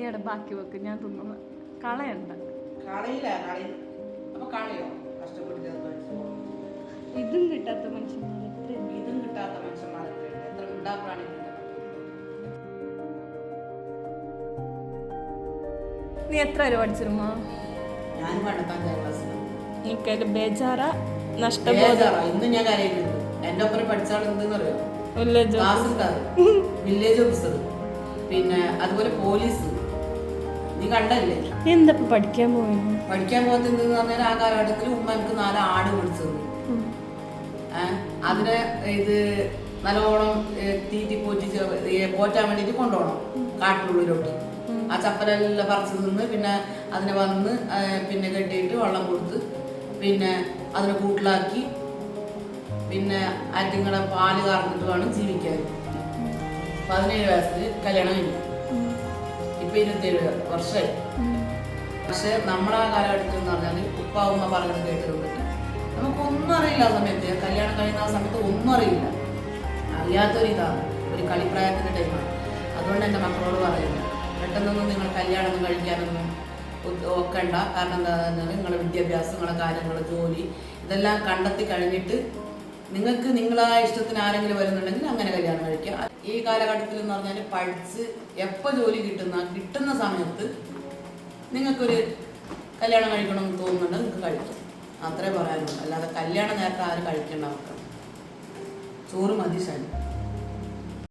നീ അവിടെ ബാക്കി വെക്ക് ഞാൻ തിന്നുന്നു കളയണ്ട. ഇതും കിട്ടാത്ത മനുഷ്യന്മാർ ഇതും കിട്ടാത്ത മനുഷ്യന്മാരൊക്കെ എത്ര നീ എത്ര വരെ പഠിച്ചിരുമോ എനിക്കതിൽ ബേജാറ നഷ്ടബോധം. ഇന്ന് ഞാൻ കരയുന്നുണ്ട് ഒപ്പം പഠിച്ചാൽ എന്തെന്ന് അറിയോ വില്ലേജ് തഹസിൽദാർ വില്ലേജ് ഓഫീസർ പിന്നെ അതുപോലെ പോലീസ് നീ കണ്ടല്ലേ? നീ എന്താ പഠിക്കാൻ പോയത് പഠിക്കാൻ പോകുന്നത് പറഞ്ഞാൽ ആ കാലഘട്ടത്തിൽ ഉമ്മ എനിക്ക് നാല് ആട് പിടിച്ചത് അതിനെ ഇത് നല്ലോണം തീറ്റി പോറ്റി പോറ്റാൻ വേണ്ടിയിട്ട് കൊണ്ടുപോകണം കാട്ടിനുള്ളിലോട്ട്. ആ ചപ്പലെല്ലാം പറിച്ചു നിന്ന് പിന്നെ അതിനെ വന്ന് പിന്നെ കെട്ടിയിട്ട് വെള്ളം കൊടുത്ത് പിന്നെ അതിനെ കൂട്ടിലാക്കി പിന്നെ ആറ്റുങ്ങളെ പാൽ കറന്നിട്ട് വേണം ജീവിക്കാൻ. പതിനേഴ് വയസ്സിൽ കല്യാണം കഴിഞ്ഞു. ഇപ്പൊ ഇരുപത്തേഴ് വർഷമായി പക്ഷെ നമ്മളെ ആ കാലഘട്ടത്തിൽ എന്ന് പറഞ്ഞാൽ ഉപ്പ ഉമ്മ പറഞ്ഞത് കേട്ടിട്ടുണ്ട്. നമുക്കൊന്നും അറിയില്ല ആ സമയത്ത്. കല്യാണം കഴിയുന്ന ആ സമയത്ത് ഒന്നും അറിയില്ല. അറിയാത്തൊരിതാണ്. ഒരു കളിപ്രായത്തിന്റെ ടൈമാണ് അതുകൊണ്ട് എന്റെ മക്കളോട് പറയുന്നു പെട്ടെന്നൊന്നും നിങ്ങൾ കല്യാണം കഴിക്കാനൊന്നും ഒക്കണ്ട. കാരണം എന്താ നിങ്ങളുടെ വിദ്യാഭ്യാസം നിങ്ങളുടെ കാര്യങ്ങൾ ജോലി ഇതെല്ലാം കണ്ടെത്തി കഴിഞ്ഞിട്ട് നിങ്ങൾക്ക് നിങ്ങളാ ഇഷ്ടത്തിന് ആരെങ്കിലും വരുന്നുണ്ടെങ്കിൽ അങ്ങനെ കല്യാണം ഈ കാലഘട്ടത്തിൽ എന്ന് പറഞ്ഞാൽ പഠിച്ച് എപ്പോൾ ജോലി കിട്ടുന്ന കിട്ടുന്ന സമയത്ത് നിങ്ങൾക്കൊരു കല്യാണം കഴിക്കണം എന്ന് തോന്നുന്നുണ്ട് നിങ്ങൾക്ക് കഴിക്കും. അത്രേ പറയാനുള്ളൂ. അല്ലാതെ കല്യാണം നേരത്തെ ആരും കഴിക്കേണ്ട അവർക്ക് ചോറ് മതി ശനി